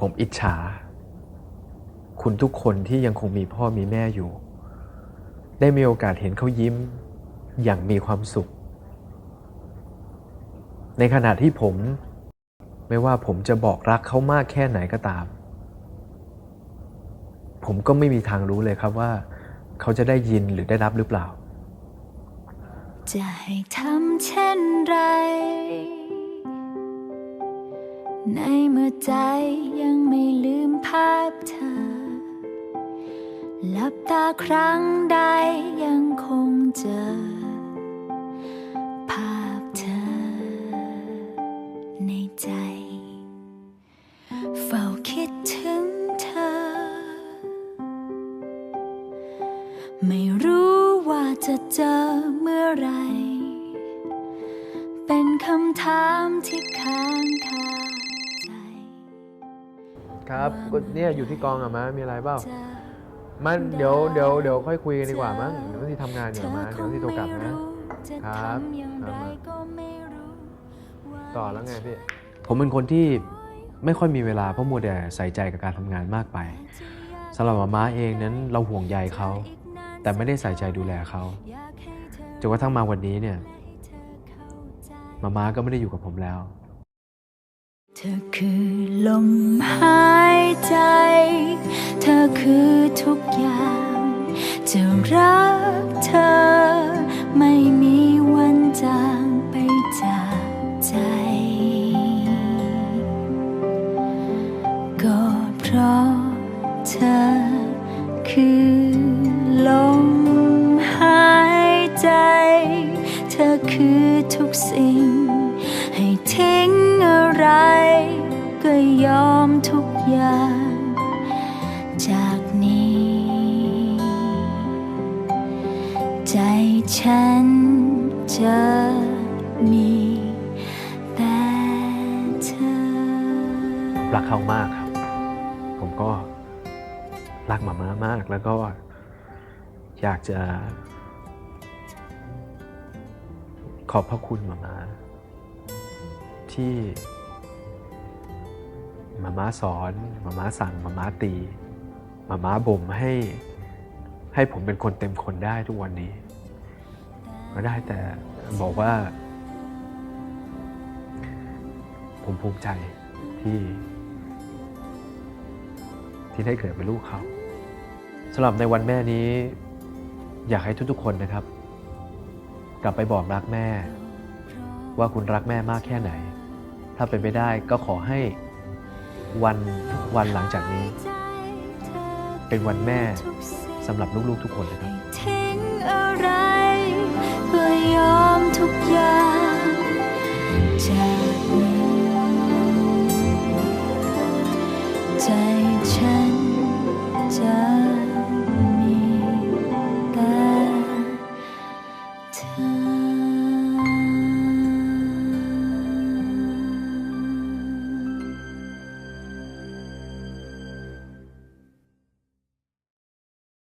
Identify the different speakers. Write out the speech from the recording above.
Speaker 1: ผมอิจฉา คุณทุกคนที่ยังคงมีพ่อมีแม่อยู่ ได้มีโอกาสเห็นเขายิ้มอย่างมีความสุข ในขณะที่ผม ไม่ว่าผมจะบอกรักเขามากแค่ไหนก็ตาม ผมก็ไม่มีทางรู้เลยครับว่า เขาจะได้ยินหรือได้รับหรือเปล่า
Speaker 2: จะให้ทำเช่นไร ในเมื่อใจยังไม่ลืมภาพเธอ หลับตาครั้งใดยังคงเจอ ภาพเธอ ในใจ เฝ้าคิดถึงเธอ ไม่รู้ว่าจะเจอเมื่อไร เป็นคำถามที่ค้างคา
Speaker 1: ครับก็เนี่ยอยู่ที่กองอะมามีอะไรเปล่า
Speaker 2: จะ
Speaker 1: มันเดี๋ยวเดี๋ยวเดี๋ยวค่อยคุยกันดีกว่ามั้งเดี๋ยวที่ทำงานอยู่มาเดี๋ยวที่โทรกลับนะ
Speaker 2: จะ
Speaker 1: ครับ
Speaker 2: ทำอย่าง
Speaker 1: ครั
Speaker 2: ไร
Speaker 1: บ
Speaker 2: ก็ไม่รู้ว่า
Speaker 1: ต่อแล้วไงพี่ผมเป็นคนที่ไม่ค่อยมีเวลาเพราะมัวแต่ใส่ใจกับการทำงานมากไปสำหรับมาม่าเองนั้นเราห่วงใยเขา แต่ไม่ได้ใส่ใจดูแลเขา
Speaker 2: อยากให้เธอ
Speaker 1: จนกระทั่งมาวันนี้เนี่ย
Speaker 2: ให้เธอเข้าใจ
Speaker 1: มาม่าก็ไม่ได้อยู่กับผมแล้ว
Speaker 2: เธอคือลมหายใจ เธอคือทุกอย่าง จะรักเธอ ไม่มีวันจางไปจากใจ ก็เพราะเธอคือลมหายใจ เธอคือทุกสิ่ง กอย่าง จากนี้ ใจฉันจะมีแต่เธอ
Speaker 1: รักเขามากครับ ผมก็รักหมาม่ามากแล้วก็อยากจะ ขอบพระคุณหมาม่าที่ มาม่าสอนมาม่าสั่งมาม่าตีมาม่าบ่มให้ให้ผมเป็นคนเต็มคนได้ทุกวันนี้ ก็ได้แต่บอกว่า ผมภูมิใจที่ ที่ได้เกิดเป็นลูกเขาสำหรับในวันแม่นี้ อยากให้ทุกๆคนนะครับ กลับไปบอกรักแม่ ว่าคุณรักแม่มากแค่ไหน ถ้าเป็นไปได้ก็ขอให้ วันวันหลังจากนี้ เป็นวันแม่สำหรับลูกๆทุกคนนะครับ